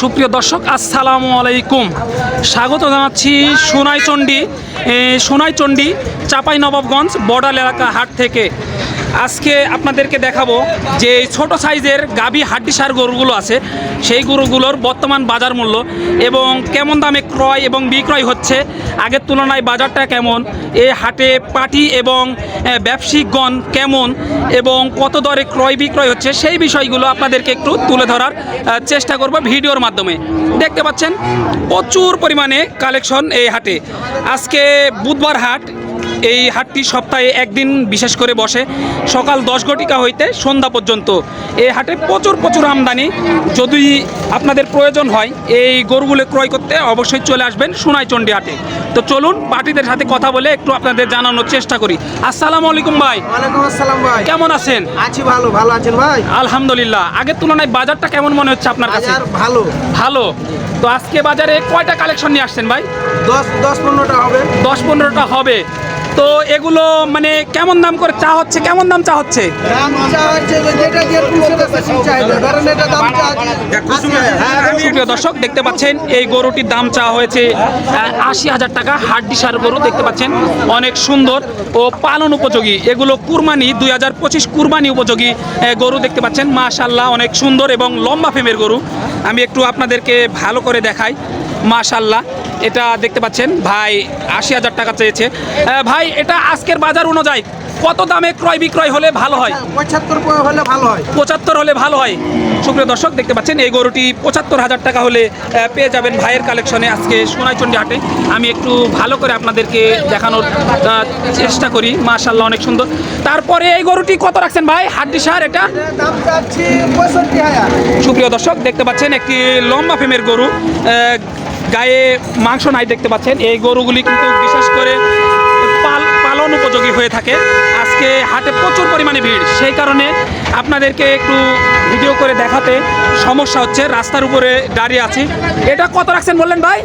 সুপ্রিয় দর্শক, আসসালামু আলাইকুম। স্বাগত জানাচ্ছি সোনাইচণ্ডী সোনাইচণ্ডী চাপাই নবাবগঞ্জ বর্ডার এলাকা হাট থেকে। আজকে আপনাদেরকে দেখাবো যে ছোট সাইজের গাবি হাড্ডিসার গরুগুলো আছে, সেই গরুগুলোর বর্তমান বাজার মূল্য এবং কেমন দামে ক্রয় এবং বিক্রয় হচ্ছে। আগের তুলনায় বাজারটা কেমন? এ হাটে পার্টি এবং ব্যবসায়িকগণ কেমন? এবং কত দরে ক্রয় বিক্রয় হচ্ছে? সেই বিষয়গুলো আপনাদেরকে একটু তুলে ধরার চেষ্টা করব ভিডিওর মাধ্যমে। দেখতে পাচ্ছেন, প্রচুর পরিমাণে কালেকশন এই হাটে। আজকে বুধবার হাট এই হাটটি সপ্তাহে একদিন বিশেষ করে বসে। সকাল দশ ঘটিকা হইতে সন্ধ্যা পর্যন্ত। এই হাটে প্রচুর প্রচুর আমদানি। যদি আপনাদের প্রয়োজন হয় এই গরুগুলো ক্রয় করতে অবশ্যই চলে আসবেন সোনাইচন্ডী হাটে। তো চলুন পার্টিদের সাথে কথা বলে একটু আপনাদের জানানোর চেষ্টা করি। আসসালামু আলাইকুম ভাই। ওয়ালাইকুম আসসালাম ভাই। কেমন আছেন? আছি ভালো ভালো আছেন ভাই? আলহামদুলিল্লাহ। আগের তুলনায় বাজারটা কেমন মনে হচ্ছে আপনার কাছে? ভালো। ভালো। তো আজকে বাজারে কয়টা কালেকশন নিয়ে আসছেন ভাই? দশ দশ পনেরোটা হবে। দশ পনেরোটা হবে। তো এগুলো মানে কেমন দাম করে চা হচ্ছে? কেমন দাম চা হচ্ছে? আছে হ্যাঁ সুপ্রিয় দর্শক দেখতে পাচ্ছেন এই গরুটির দাম চা হয়েছে আশি হাজার টাকা হাড্ডি সার গরু দেখতে পাচ্ছেন অনেক সুন্দর ও পালন উপযোগী। এগুলো কুরবানি দুই হাজার পঁচিশ কুরবানি উপযোগী গরু দেখতে পাচ্ছেন মাশাল্লাহ অনেক সুন্দর এবং লম্বা ফেমের গরু। আমি একটু আপনাদেরকে ভালো করে দেখাই। মাশাল্লাহ এটা দেখতে পাচ্ছেন ভাই আশি হাজার টাকা চেয়েছে। ভাই এটা আজকের বাজার অনুযায়ী কত দামে ক্রয় বিক্রয় হলে ভালো হয়? পঁচাত্তর হলে ভালো হয়। পঁচাত্তর হলে ভালো হয়। সুপ্রিয় দর্শক দেখতে পাচ্ছেন এই গরুটি পঁচাত্তর হাজার টাকা হলে পেয়ে যাবেন ভাইয়ের কালেকশনে আজকে সোনাইচন্ডী হাটে। আমি একটু ভালো করে আপনাদেরকে দেখানোর চেষ্টা করি। মাশাল্লাহ অনেক সুন্দর। তারপরে এই গরুটি কত রাখছেন ভাই? হাড্ডি সার এটা? সুপ্রিয় দর্শক দেখতে পাচ্ছেন একটি লম্বা ফেমের গরু গায়ে মাংস নাই দেখতে পাচ্ছেন। এই গরুগুলি কিন্তু বিশেষ করে পাল পালন উপযোগী হয়ে থাকে। আজকে হাটে প্রচুর পরিমাণে ভিড়। সেই কারণে আপনাদেরকে একটু ভিডিও করে দেখাতে সমস্যা হচ্ছে। রাস্তার উপরে দাঁড়িয়ে আছি। এটা কত রাখছেন বললেন ভাই?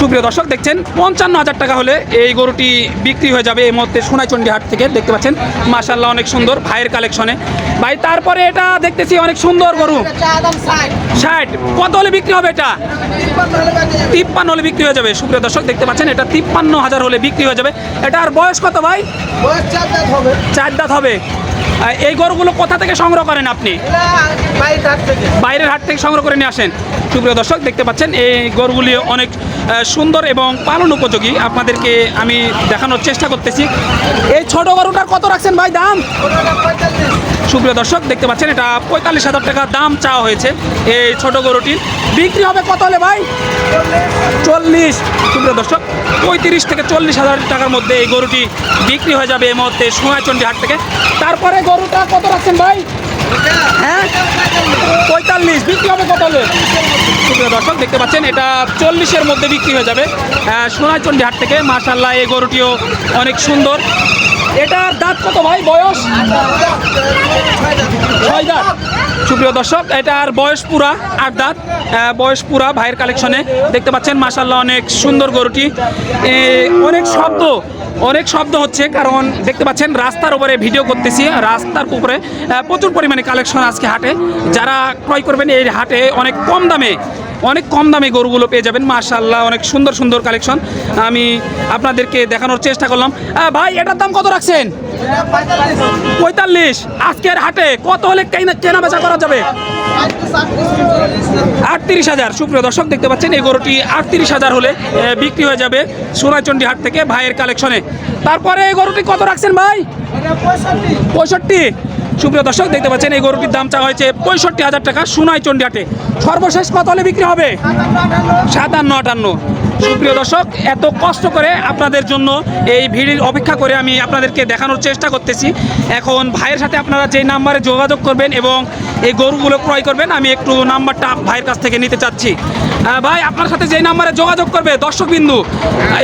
সুপ্রিয় দর্শক, দেখছেন, পঞ্চান্ন হাজার টাকা হলে এই গরুটি বিক্রি হয়ে যাবে এই মুহূর্তে সোনাইচন্ডী হাট থেকে, দেখতে পাচ্ছেন মাশাল্লাহ অনেক সুন্দর ভাইয়ের কালেকশনে। ভাই, তারপরে এটা দেখতেছি অনেক সুন্দর গরু। ষাট, কত হলে বিক্রি হবে এটা? তিপ্পান্ন হলে বিক্রি হয়ে যাবে। সুপ্রিয় দর্শক, দেখতে পাচ্ছেন, এটা তিপ্পান্ন হাজার হলে বিক্রি হয়ে যাবে। এটা আর বয়স কত ভাই? চার দাঁত হবে। এই গরুগুলো কোথা থেকে সংগ্রহ করেন আপনি? বাইরের হাট থেকে সংগ্রহ করে নিয়ে আসেন। সুপ্রিয় দর্শক, দেখতে পাচ্ছেন এই গরুগুলি অনেক সুন্দর এবং পালন উপযোগী। আপনাদেরকে আমি দেখানোর চেষ্টা করতেছি। এই ছোট গরুটার কত রাখছেন ভাই দাম? সুপ্রিয় দর্শক, দেখতে পাচ্ছেন এটা পঁয়তাল্লিশ হাজার টাকা দাম চাওয়া হয়েছে এই ছোট গরুটির। বিক্রি হবে কত হলে ভাই? চল্লিশ। সুপ্রিয় দর্শক, পঁয়ত্রিশ থেকে চল্লিশ হাজার টাকার মধ্যে এই গরুটি বিক্রি হয়ে যাবে এই মুহূর্তে সোনাচন্ডী হাট থেকে। তারপরে গরুটা কত রাখছেন ভাই? হ্যাঁ? পঁয়তাল্লিশ বিক্রি হবে কত দর্শক দেখতে পাচ্ছেন এটা চল্লিশের মধ্যে বিক্রি হয়ে যাবে। আহ, সোনাইচন্ডী হাট থেকে মার্শাল্লাহ এই গরুটিও অনেক সুন্দর। এটার দাঁত কত ভাই? বয়স? সুপ্রিয় দর্শক, এটার বয়স পুরা আট দাঁত বয়স পুরা ভাইয়ের কালেকশনে দেখতে পাচ্ছেন মাসাল্লাহ অনেক সুন্দর গরুটি। অনেক শব্দ অনেক শব্দ হচ্ছে, কারণ দেখতে পাচ্ছেন, রাস্তার উপরে ভিডিও করতেছি, রাস্তার উপরে প্রচুর পরিমাণে কালেকশন আজকে হাটে। যারা ক্রয় করবেন, এই হাটে অনেক কম দামে, অনেক কম দামে গরুগুলো পেয়ে যাবেন। মাশাল্লাহ অনেক সুন্দর সুন্দর কালেকশন আমি আপনাদেরকে দেখানোর চেষ্টা করলাম। ভাই, এটার দাম কত রাখছেন? পঁয়তাল্লিশ। আজকের হাটে কত হলে কেনা বেচা করা যাবে? আটত্রিশ হাজার। সুপ্রিয় দর্শক, দেখতে পাচ্ছেন এই গরুটি আটত্রিশ হাজার হলে বিক্রি হয়ে যাবে সোনাচন্ডী হাট থেকে ভাইয়ের কালেকশনে। তারপরে এই গরুটি কত রাখছেন ভাই? পঁয়ষট্টি। সুপ্রিয় দর্শক, দেখতে পাচ্ছেন এই গরুটির দাম চাওয়া হয়েছে পঁয়ষট্টি হাজার টাকা সোনাই চন্ডী হাটে সর্বশেষ কত হলে বিক্রি হবে? সাতান্ন, আটান্ন। সুপ্রিয় দর্শক, এত কষ্ট করে আপনাদের জন্য এই ভিড়ের অপেক্ষা করে আমি আপনাদেরকে দেখানোর চেষ্টা করতেছি। এখন ভাইয়ের সাথে আপনারা যেই নাম্বারে যোগাযোগ করবেন এবং এই গরুগুলো ক্রয় করবেন, আমি একটু নাম্বারটা ভাইয়ের কাছ থেকে নিতে চাচ্ছি। ভাই আপনার সাথে যেই নাম্বারে যোগাযোগ করবে দর্শকবিন্দু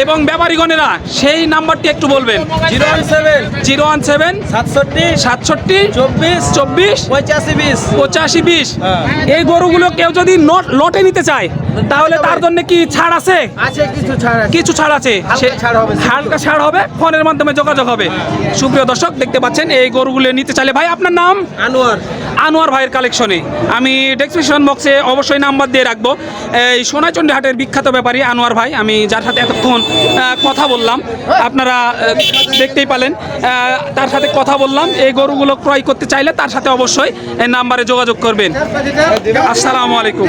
এবং ব্যাপারীগণেরা সেই নাম্বারটি একটু বলবেন। Zero one seven. Zero one seven সাতষট্টি। সাতষট্টি চব্বিশ। চব্বিশ পঁচাশি বিশ। পঁচাশি বিশ। হ্যাঁ। এই গরুগুলো কেউ যদি নট লটে নিতে চায় তাহলে তার জন্য কি ছাড় আছে? কিছু ছাড় আছে। হালকা ছাড় হবে ফোনের মাধ্যমে যোগাযোগ হবে। সুপ্রিয় দর্শক দেখতে পাচ্ছেন এই গরুগুলো নিতে চাইলে। ভাই আপনার নাম? আনোয়ার। আনোয়ার ভাইয়ের কালেকশনে। আমি ডেসক্রিপশন বক্সে অবশ্যই নাম্বার দিয়ে রাখব। এই সোনাচন্ডী হাটের বিখ্যাত ব্যাপারী আনোয়ার ভাই, আমি যার সাথে এতক্ষণ কথা বললাম, আপনারা দেখতেই পালেন। তার সাথে কথা বললাম, এই গরুগুলো ক্রয় করতে চাইলে তার সাথে অবশ্যই নাম্বারে যোগাযোগ করবেন। আসসালামু আলাইকুম।